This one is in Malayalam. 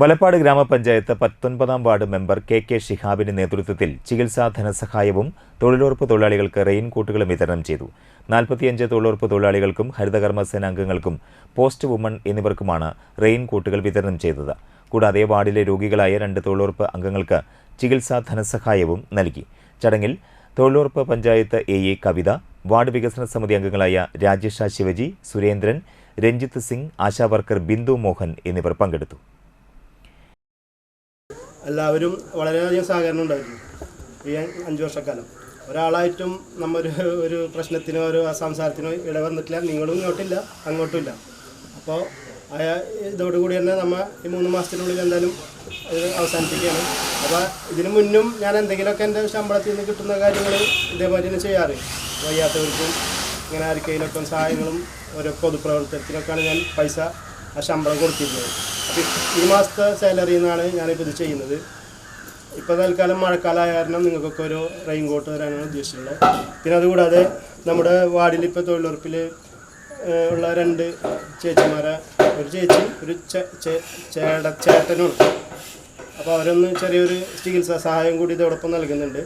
വലപ്പാട് ഗ്രാമപഞ്ചായത്ത് പത്തൊൻപതാം വാർഡ് മെമ്പർ കെ കെ ഷിഹാബിന്റെ നേതൃത്വത്തിൽ ചികിത്സാ ധനസഹായവും തൊഴിലുറപ്പ് തൊഴിലാളികൾക്ക് റെയിൻകോട്ടുകളും വിതരണം ചെയ്തു. നാൽപ്പത്തിയഞ്ച് തൊഴിലുറപ്പ് തൊഴിലാളികൾക്കും ഹരിതകർമ്മസേന അംഗങ്ങൾക്കും പോസ്റ്റ് വുമൺ എന്നിവർക്കുമാണ് റെയിൻകോട്ടുകൾ വിതരണം ചെയ്തത്. കൂടാതെ വാർഡിലെ രോഗികളായ രണ്ട് തൊഴിലുറപ്പ് അംഗങ്ങൾക്ക് ചികിത്സാ ധനസഹായവും നൽകി. ചടങ്ങിൽ തൊഴിലുറപ്പ് panchayat A A Kavitha ward വികസന സമിതി അംഗങ്ങളായ രാജേഷ ശിവജി സുരേന്ദ്രൻ രഞ്ജിത്ത് സിംഗ് ആശാവർക്കർ ബിന്ദു മോഹൻ എന്നിവർ പങ്കെടുത്തു. എല്ലാവരും വളരെയധികം സഹകരണം ഉണ്ടായിരുന്നു. ഈ അഞ്ച് വർഷക്കാലം. ഒരാളായിട്ടും നമ്മൊരു ഒരു പ്രശ്നത്തിനോ ഒരു സംസാരത്തിനോ ഇടവന്നിട്ടില്ല. നിങ്ങളും ഇങ്ങോട്ടില്ല അങ്ങോട്ടും ഇല്ല. അപ്പോൾ അയാ ഇതോടുകൂടി തന്നെ നമ്മൾ ഈ മൂന്ന് മാസത്തിനുള്ളിൽ എന്തായാലും അവസാനിപ്പിക്കുകയാണ്. അപ്പോൾ ഇതിനു മുന്നും ഞാൻ എന്തെങ്കിലുമൊക്കെ എന്റെ ശമ്പളത്തിൽ നിന്ന് കിട്ടുന്ന കാര്യങ്ങൾ ഇതേമാതിരി തന്നെ ചെയ്യാറ്. വയ്യാത്തവർക്കും ഇങ്ങനെ ആർക്കെങ്കിലുമൊക്കെ സഹായങ്ങളും ഓരോ പൊതുപ്രവർത്തനത്തിനൊക്കെയാണ് ഞാൻ പൈസ ആ ശമ്പളം കൊടുത്തിരുന്നത്. ഈ മാസത്തെ സാലറിയിൽ നിന്നാണ് ഞാനിപ്പോൾ ഇത് ചെയ്യുന്നത്. ഇപ്പോൾ തൽക്കാലം മഴക്കാലമായ കാരണം നിങ്ങൾക്കൊക്കെ ഒരു റെയിൻ കോട്ട് തരാനാണ് ഉദ്ദേശിച്ചിട്ടുള്ളത്. പിന്നെ അതുകൂടാതെ നമ്മുടെ വാർഡിൽ ഇപ്പോൾ തൊഴിലുറപ്പിൽ ഉള്ള രണ്ട് ചേച്ചിമാരെ. ഒരു ചേച്ചി ഒരു ചേട്ട ചേട്ടനുമാണ് അപ്പോൾ അവരൊന്ന് ചെറിയൊരു ചികിത്സാ സഹായം കൂടി ഇതോടൊപ്പം നൽകുന്നുണ്ട്.